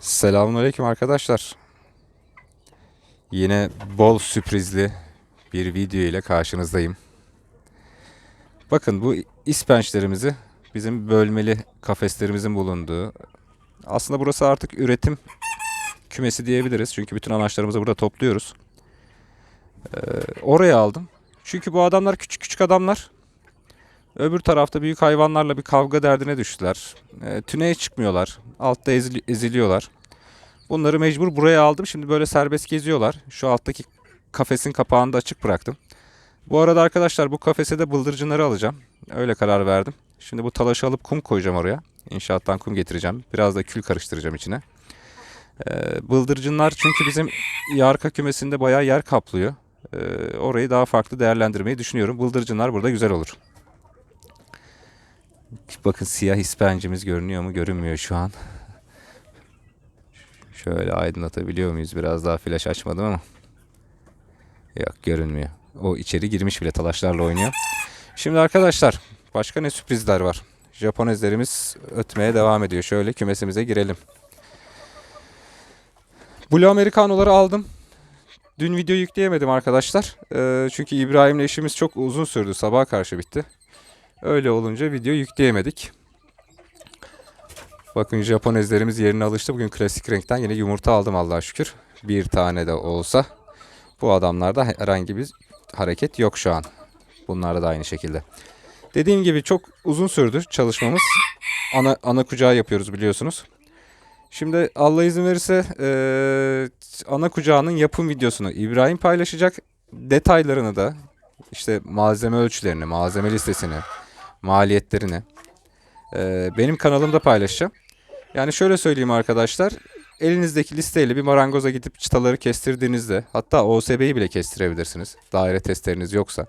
Selamünaleyküm arkadaşlar. Yine bol sürprizli bir video ile karşınızdayım. Bakın bu ispençlerimizi bizim bölmeli kafeslerimizin bulunduğu aslında burası artık üretim kümesi diyebiliriz. Çünkü bütün anaçlarımızı burada topluyoruz. Ee, oraya aldım. Çünkü bu adamlar küçük küçük adamlar. Öbür tarafta büyük hayvanlarla bir kavga derdine düştüler. Ee, tüneye çıkmıyorlar. Altta ezili- eziliyorlar. Bunları mecbur buraya aldım. Şimdi böyle serbest geziyorlar. Şu alttaki kafesin kapağını da açık bıraktım. Bu arada arkadaşlar bu kafese de bıldırcınları alacağım. Öyle karar verdim. Şimdi bu talaşı alıp kum koyacağım oraya. İnşaattan kum getireceğim. Biraz da kül karıştıracağım içine. Ee, bıldırcınlar çünkü bizim yarka kümesinde bayağı yer kaplıyor. Ee, orayı daha farklı değerlendirmeyi düşünüyorum. Bıldırcınlar burada güzel olur. Bakın siyah ispencimiz görünüyor mu? Görünmüyor şu an. Şöyle aydınlatabiliyor muyuz? Biraz daha flash açmadım ama. Yok görünmüyor. O içeri girmiş bile talaşlarla oynuyor. Şimdi arkadaşlar başka ne sürprizler var? Japonezlerimiz ötmeye devam ediyor. Şöyle kümesimize girelim. Blue Americano'ları aldım. Dün video yükleyemedim arkadaşlar. Ee, çünkü İbrahim'le işimiz çok uzun sürdü. Sabaha karşı bitti. Öyle olunca video yükleyemedik. Bakın Japonezlerimiz yerine alıştı. Bugün klasik renkten yine yumurta aldım Allah'a şükür. Bir tane de olsa. Bu adamlarda herhangi bir hareket yok şu an. Bunlarda da aynı şekilde. Dediğim gibi çok uzun sürdü çalışmamız. Ana, ana kucağı yapıyoruz biliyorsunuz. Şimdi Allah izin verirse eee, ana kucağının yapım videosunu İbrahim paylaşacak. Detaylarını da işte malzeme ölçülerini, malzeme listesini, maliyetlerini eee, benim kanalımda paylaşacağım. Yani şöyle söyleyeyim arkadaşlar. Elinizdeki listeyle bir marangoza gidip çıtaları kestirdiğinizde hatta OSB'yi bile kestirebilirsiniz. Daire testleriniz yoksa.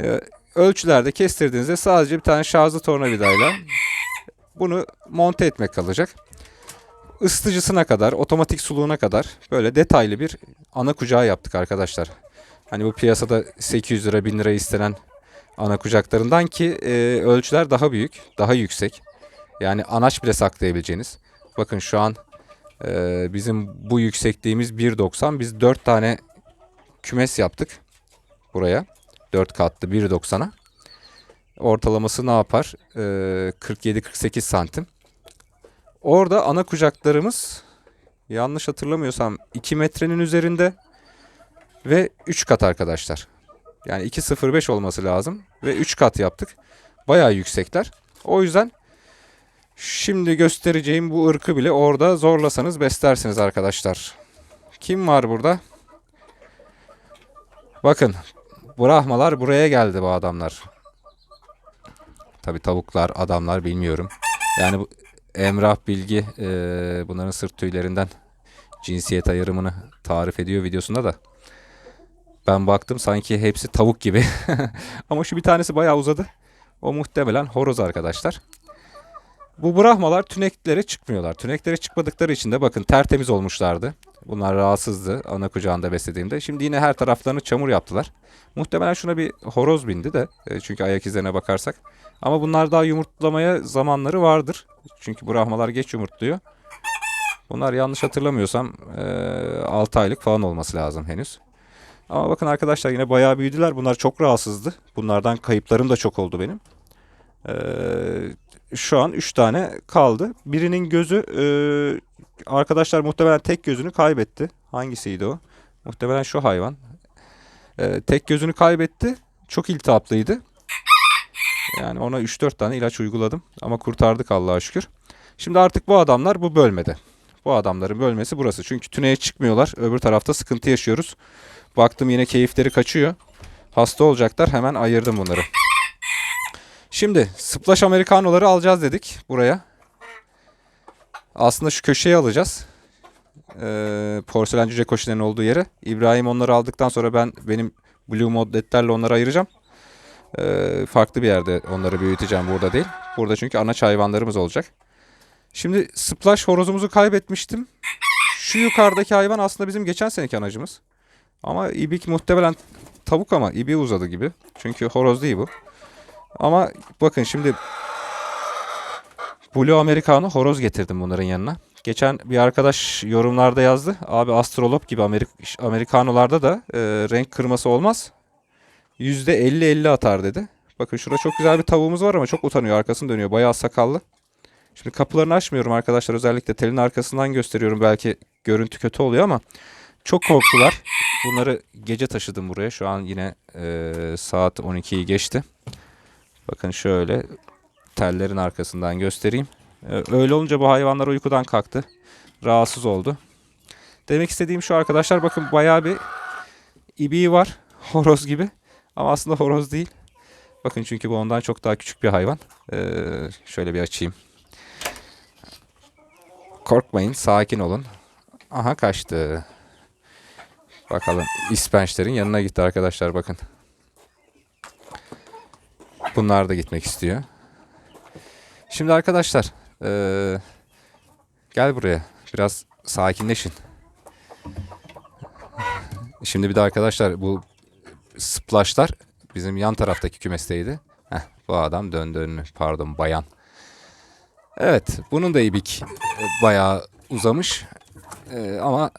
Ee, ölçülerde kestirdiğinizde sadece bir tane şarjlı tornavidayla bunu monte etmek kalacak. Isıtıcısına kadar, otomatik suluğuna kadar böyle detaylı bir ana kucağı yaptık arkadaşlar. Hani bu piyasada 800 lira 1000 lira istenen ana kucaklarından ki e, ölçüler daha büyük, daha yüksek. Yani anaç bile saklayabileceğiniz. Bakın şu an e, bizim bu yüksekliğimiz 1.90. Biz 4 tane kümes yaptık buraya. 4 katlı 1.90'a. Ortalaması ne yapar? E, 47-48 santim. Orada ana kucaklarımız yanlış hatırlamıyorsam 2 metrenin üzerinde ve 3 kat arkadaşlar. Yani 2.05 olması lazım ve 3 kat yaptık. Bayağı yüksekler. O yüzden Şimdi göstereceğim bu ırkı bile orada zorlasanız beslersiniz arkadaşlar. Kim var burada? Bakın. Brahmalar buraya geldi bu adamlar. Tabi tavuklar, adamlar bilmiyorum. Yani bu Emrah Bilgi e, bunların sırt tüylerinden cinsiyet ayırımını tarif ediyor videosunda da. Ben baktım sanki hepsi tavuk gibi. Ama şu bir tanesi bayağı uzadı. O muhtemelen horoz arkadaşlar. Bu Brahmalar tüneklere çıkmıyorlar. Tüneklere çıkmadıkları için de bakın tertemiz olmuşlardı. Bunlar rahatsızdı ana kucağında beslediğimde. Şimdi yine her taraflarını çamur yaptılar. Muhtemelen şuna bir horoz bindi de. e, Çünkü ayak izlerine bakarsak. Ama bunlar daha yumurtlamaya zamanları vardır. Çünkü Brahmalar geç yumurtluyor. Bunlar yanlış hatırlamıyorsam 6 aylık falan olması lazım henüz. Ama bakın arkadaşlar yine bayağı büyüdüler. Bunlar çok rahatsızdı. Bunlardan kayıplarım da çok oldu benim. Ee, şu an 3 tane kaldı. Birinin gözü e, arkadaşlar muhtemelen tek gözünü kaybetti. Hangisiydi o? Muhtemelen şu hayvan. Ee, tek gözünü kaybetti. Çok iltihaplıydı. Yani ona 3-4 tane ilaç uyguladım. Ama kurtardık Allah'a şükür. Şimdi artık bu adamlar bu bölmede. Bu adamların bölmesi burası. Çünkü tüneye çıkmıyorlar. Öbür tarafta sıkıntı yaşıyoruz. Baktım yine keyifleri kaçıyor. Hasta olacaklar. Hemen ayırdım bunları. Şimdi Splash Americano'ları alacağız dedik buraya. Aslında şu köşeye alacağız. Ee, porselen cüce koşuların olduğu yere. İbrahim onları aldıktan sonra ben benim Blue Modletlerle onları ayıracağım. Ee, farklı bir yerde onları büyüteceğim burada değil. Burada çünkü anaç hayvanlarımız olacak. Şimdi Splash horozumuzu kaybetmiştim. Şu yukarıdaki hayvan aslında bizim geçen seneki anacımız. Ama ibik muhtemelen tavuk ama ibi uzadı gibi. Çünkü horoz değil bu. Ama bakın şimdi Blue Americano horoz getirdim bunların yanına. Geçen bir arkadaş yorumlarda yazdı. Abi astrolop gibi Amerik Amerikanolarda da e, renk kırması olmaz. %50-50 atar dedi. Bakın şurada çok güzel bir tavuğumuz var ama çok utanıyor. Arkasını dönüyor. Bayağı sakallı. Şimdi kapılarını açmıyorum arkadaşlar. Özellikle telin arkasından gösteriyorum. Belki görüntü kötü oluyor ama çok korktular. Bunları gece taşıdım buraya. Şu an yine e, saat 12'yi geçti. Bakın şöyle tellerin arkasından göstereyim. E, öyle olunca bu hayvanlar uykudan kalktı. Rahatsız oldu. Demek istediğim şu arkadaşlar bakın bayağı bir ibiği var. Horoz gibi. Ama aslında horoz değil. Bakın çünkü bu ondan çok daha küçük bir hayvan. Ee, şöyle bir açayım. Korkmayın, sakin olun. Aha kaçtı. Bakalım ispençlerin yanına gitti arkadaşlar bakın. Bunlar da gitmek istiyor. Şimdi arkadaşlar ee, gel buraya biraz sakinleşin. Şimdi bir de arkadaşlar bu splashlar bizim yan taraftaki kümesteydi. Heh, bu adam döndü önünü. Pardon bayan. Evet bunun da ibik e, bayağı uzamış. E, ama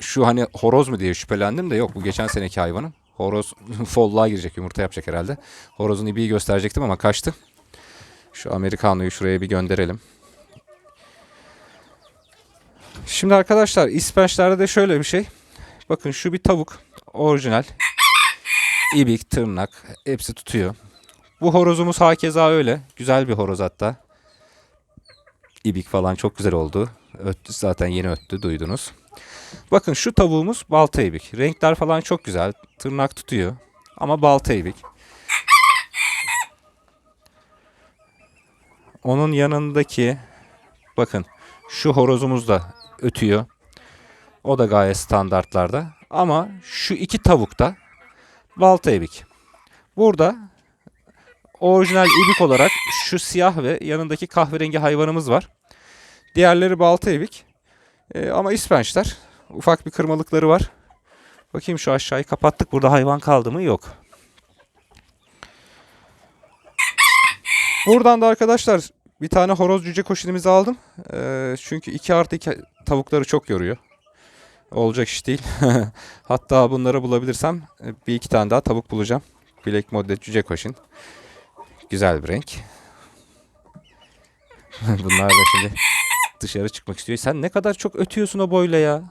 şu hani horoz mu diye şüphelendim de yok bu geçen seneki hayvanım. Horoz folluğa girecek yumurta yapacak herhalde. Horozun ibiği gösterecektim ama kaçtı. Şu Amerikano'yu şuraya bir gönderelim. Şimdi arkadaşlar ispençlerde de şöyle bir şey. Bakın şu bir tavuk. Orijinal. İbik, tırnak hepsi tutuyor. Bu horozumuz hakeza öyle. Güzel bir horoz hatta. İbik falan çok güzel oldu. Öttü zaten yeni öttü duydunuz. Bakın şu tavuğumuz balta ibik. Renkler falan çok güzel. Tırnak tutuyor. Ama balta ibik. Onun yanındaki bakın şu horozumuz da ötüyor. O da gayet standartlarda. Ama şu iki tavuk da balta ibik. Burada orijinal ibik olarak şu siyah ve yanındaki kahverengi hayvanımız var. Diğerleri balta ibik. Ee, ama ispençler. Ufak bir kırmalıkları var. Bakayım şu aşağıyı kapattık. Burada hayvan kaldı mı? Yok. Buradan da arkadaşlar bir tane horoz cüce koşinimizi aldım. Ee, çünkü 2 artı 2 tavukları çok yoruyor. Olacak iş değil. Hatta bunları bulabilirsem e, bir iki tane daha tavuk bulacağım. Black Model cüce koşun. Güzel bir renk. Bunlar da şimdi dışarı çıkmak istiyor. Sen ne kadar çok ötüyorsun o boyla ya.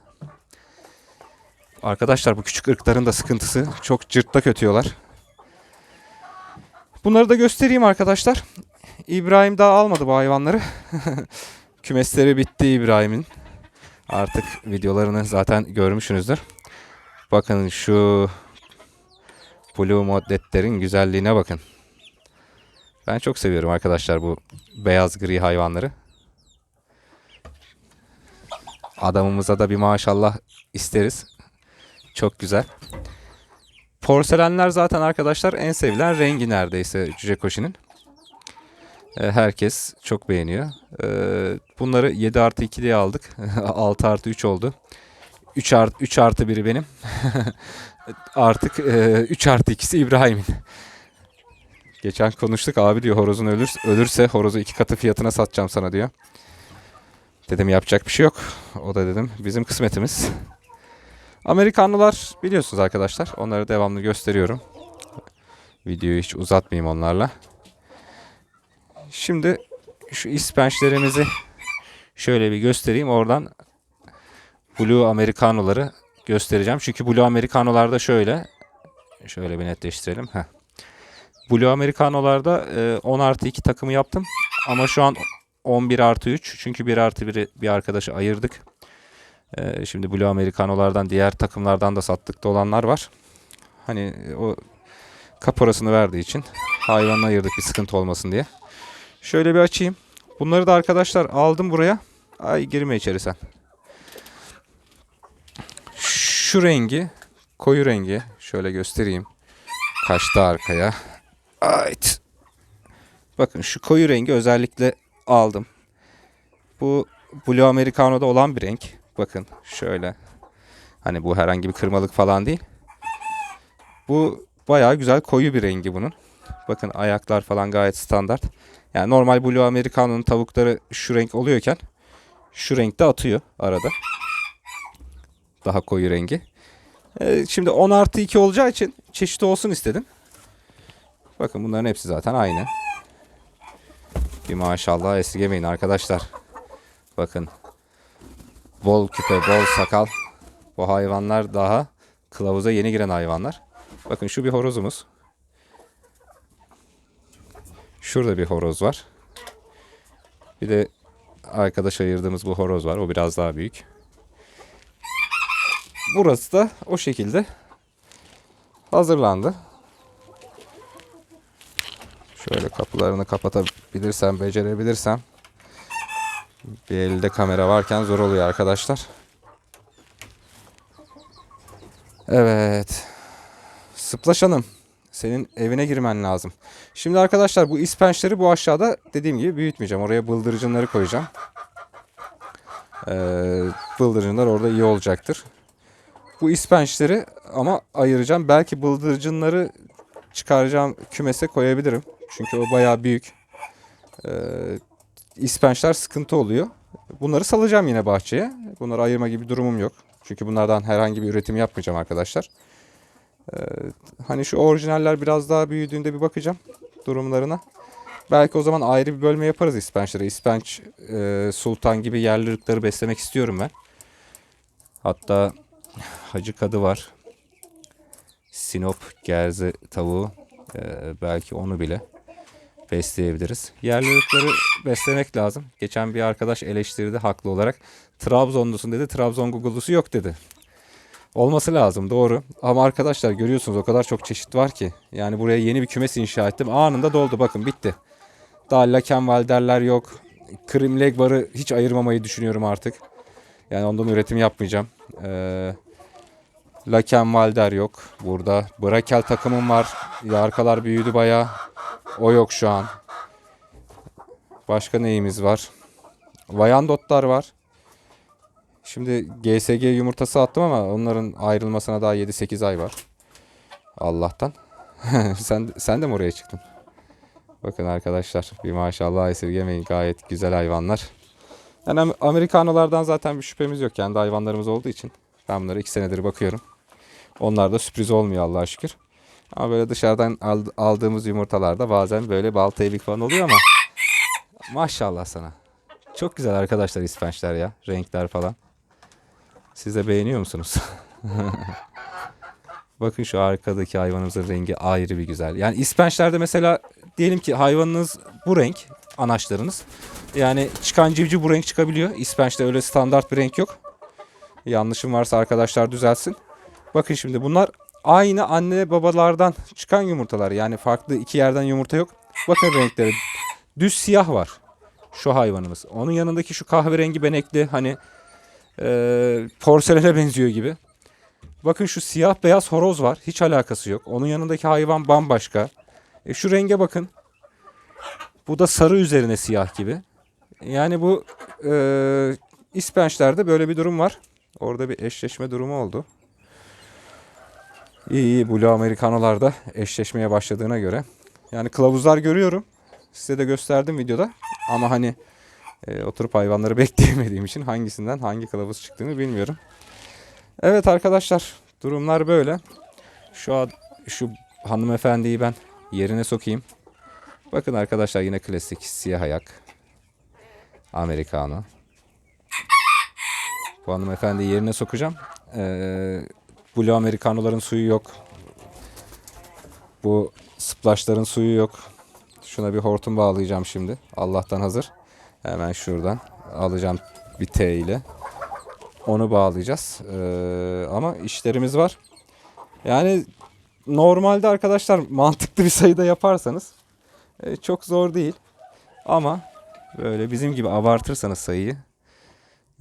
Arkadaşlar bu küçük ırkların da sıkıntısı. Çok cırtlak ötüyorlar. Bunları da göstereyim arkadaşlar. İbrahim daha almadı bu hayvanları. Kümesleri bitti İbrahim'in. Artık videolarını zaten görmüşsünüzdür. Bakın şu Blue Moddet'lerin güzelliğine bakın. Ben çok seviyorum arkadaşlar bu beyaz gri hayvanları. Adamımıza da bir maşallah isteriz. Çok güzel. Porselenler zaten arkadaşlar en sevilen rengi neredeyse Cüce Koşi'nin. E, Herkes çok beğeniyor. E, Bunları 7 artı 2 diye aldık. 6 artı 3 oldu. 3 artı, 3 artı biri benim. Artık e, 3 artı ikisi İbrahim'in. Geçen konuştuk abi diyor horozun ölür, ölürse horozu iki katı fiyatına satacağım sana diyor. Dedim yapacak bir şey yok. O da dedim bizim kısmetimiz. Amerikanlılar biliyorsunuz arkadaşlar. Onları devamlı gösteriyorum. Videoyu hiç uzatmayayım onlarla. Şimdi şu ispençlerimizi şöyle bir göstereyim. Oradan Blue Amerikanoları göstereceğim. Çünkü Blue Amerikanolarda şöyle şöyle bir netleştirelim. Heh. Blue Amerikanolarda e, 10 artı 2 takımı yaptım. Ama şu an 11 artı 3. Çünkü 1 artı 1'i bir arkadaşı ayırdık. E, şimdi Blue Amerikanolardan diğer takımlardan da sattıkta olanlar var. Hani o kaporasını verdiği için hayvanla ayırdık bir sıkıntı olmasın diye. Şöyle bir açayım. Bunları da arkadaşlar aldım buraya. Ay girme içeri sen. Şu rengi, koyu rengi şöyle göstereyim. Kaçtı arkaya. Ait. Bakın şu koyu rengi özellikle aldım. Bu Blue Americano'da olan bir renk. Bakın şöyle. Hani bu herhangi bir kırmalık falan değil. Bu bayağı güzel koyu bir rengi bunun. Bakın ayaklar falan gayet standart. Yani normal Blue Americano'nun tavukları şu renk oluyorken Şu renkte atıyor arada. Daha koyu rengi. Ee, şimdi 10 artı 2 olacağı için çeşit olsun istedim. Bakın bunların hepsi zaten aynı. Bir maşallah esirgemeyin arkadaşlar. Bakın. Bol küpe, bol sakal. Bu hayvanlar daha kılavuza yeni giren hayvanlar. Bakın şu bir horozumuz. Şurada bir horoz var. Bir de arkadaş ayırdığımız bu horoz var. O biraz daha büyük. Burası da o şekilde hazırlandı. Şöyle kapılarını kapatabilirsem, becerebilirsem. Bir elde kamera varken zor oluyor arkadaşlar. Evet. Sıplaş Hanım. Senin evine girmen lazım. Şimdi arkadaşlar bu ispençleri bu aşağıda dediğim gibi büyütmeyeceğim. Oraya bıldırcınları koyacağım. Ee, bıldırcınlar orada iyi olacaktır. Bu ispençleri ama ayıracağım. Belki bıldırcınları çıkaracağım kümese koyabilirim. Çünkü o bayağı büyük. Ee, ispençler sıkıntı oluyor. Bunları salacağım yine bahçeye. Bunları ayırma gibi durumum yok. Çünkü bunlardan herhangi bir üretim yapmayacağım arkadaşlar. Ee, hani şu orijinaller biraz daha büyüdüğünde bir bakacağım durumlarına. Belki o zaman ayrı bir bölme yaparız ispençlere. İspenç e, sultan gibi yerli ırkları beslemek istiyorum ben. Hatta hacı kadı var. Sinop gerze tavuğu. Ee, belki onu bile besleyebiliriz. Yerli ırkları beslemek lazım. Geçen bir arkadaş eleştirdi haklı olarak. Trabzonlusun dedi. Trabzon Google'lusu yok dedi. Olması lazım doğru. Ama arkadaşlar görüyorsunuz o kadar çok çeşit var ki. Yani buraya yeni bir kümes inşa ettim. Anında doldu bakın bitti. Daha Lakenvalderler yok. Krim Legbar'ı hiç ayırmamayı düşünüyorum artık. Yani ondan üretim yapmayacağım. Ee, Lakenvalder yok burada. Brakel takımım var. Yarkalar büyüdü bayağı. O yok şu an. Başka neyimiz var? Vayandotlar var. Şimdi GSG yumurtası attım ama onların ayrılmasına daha 7-8 ay var. Allah'tan. sen sen de mi oraya çıktın? Bakın arkadaşlar bir maşallah esirgemeyin gayet güzel hayvanlar. Yani Am- Amerikanolardan zaten bir şüphemiz yok. Kendi hayvanlarımız olduğu için. Ben bunları 2 senedir bakıyorum. Onlar da sürpriz olmuyor Allah'a şükür. Ama böyle dışarıdan ald- aldığımız yumurtalarda bazen böyle balta elik falan oluyor ama maşallah sana. Çok güzel arkadaşlar ispençler ya. Renkler falan. Siz de beğeniyor musunuz? Bakın şu arkadaki hayvanımızın rengi ayrı bir güzel. Yani ispençlerde mesela diyelim ki hayvanınız bu renk, anaçlarınız. Yani çıkan civciv bu renk çıkabiliyor. İspençte öyle standart bir renk yok. Yanlışım varsa arkadaşlar düzelsin. Bakın şimdi bunlar aynı anne babalardan çıkan yumurtalar. Yani farklı iki yerden yumurta yok. Bakın renkleri. Düz siyah var. Şu hayvanımız. Onun yanındaki şu kahverengi benekli hani e, porselene benziyor gibi. Bakın şu siyah beyaz horoz var. Hiç alakası yok. Onun yanındaki hayvan bambaşka. E şu renge bakın. Bu da sarı üzerine siyah gibi. Yani bu e, ispençlerde böyle bir durum var. Orada bir eşleşme durumu oldu. İyi iyi Blue Americano'larda eşleşmeye başladığına göre. Yani kılavuzlar görüyorum. Size de gösterdim videoda. Ama hani e, oturup hayvanları bekleyemediğim için hangisinden hangi kılavuz çıktığını bilmiyorum. Evet arkadaşlar durumlar böyle. Şu an şu hanımefendiyi ben yerine sokayım. Bakın arkadaşlar yine klasik siyah ayak. Americano. Bu hanımefendiyi yerine sokacağım. Ee, Blue Americano'ların suyu yok. Bu splashların suyu yok. Şuna bir hortum bağlayacağım şimdi. Allah'tan hazır. Hemen şuradan alacağım bir T ile. Onu bağlayacağız. Ee, ama işlerimiz var. Yani normalde arkadaşlar mantıklı bir sayıda yaparsanız e, çok zor değil. Ama böyle bizim gibi abartırsanız sayıyı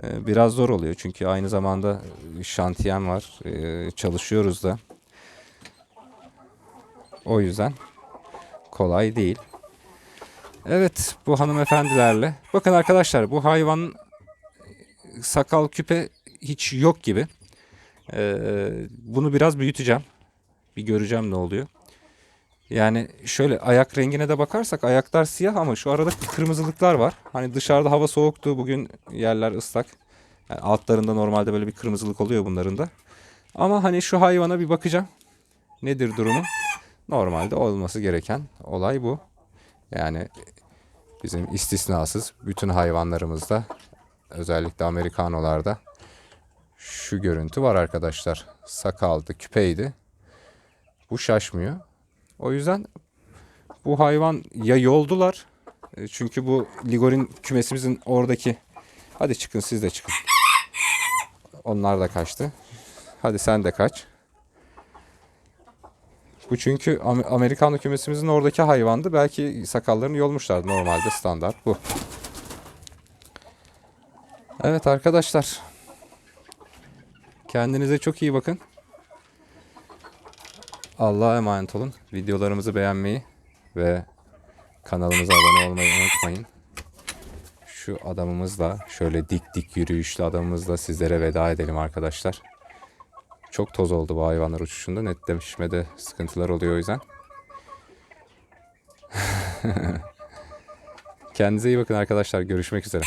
biraz zor oluyor. Çünkü aynı zamanda şantiyem var. E, çalışıyoruz da. O yüzden kolay değil. Evet bu hanımefendilerle. Bakın arkadaşlar bu hayvanın sakal küpe hiç yok gibi. Ee, bunu biraz büyüteceğim. Bir göreceğim ne oluyor. Yani şöyle ayak rengine de bakarsak ayaklar siyah ama şu arada kırmızılıklar var. Hani dışarıda hava soğuktu bugün yerler ıslak. Yani altlarında normalde böyle bir kırmızılık oluyor bunların da. Ama hani şu hayvana bir bakacağım. Nedir durumu? Normalde olması gereken olay bu. Yani bizim istisnasız bütün hayvanlarımızda özellikle Amerikanolarda şu görüntü var arkadaşlar. Sakaldı, küpeydi. Bu şaşmıyor. O yüzden bu hayvan ya yoldular. e, Çünkü bu Ligorin kümesimizin oradaki hadi çıkın siz de çıkın. Onlar da kaçtı. Hadi sen de kaç. Bu çünkü Am- Amerikanlı kümesimizin oradaki hayvandı. Belki sakallarını yolmuşlardı. Normalde standart bu. Evet arkadaşlar. Kendinize çok iyi bakın. Allah'a emanet olun. Videolarımızı beğenmeyi ve kanalımıza abone olmayı unutmayın. Şu adamımızla, şöyle dik dik yürüyüşlü adamımızla sizlere veda edelim arkadaşlar. Çok toz oldu bu hayvanlar uçuşunda. Netleşmede sıkıntılar oluyor o yüzden. Kendinize iyi bakın arkadaşlar. Görüşmek üzere.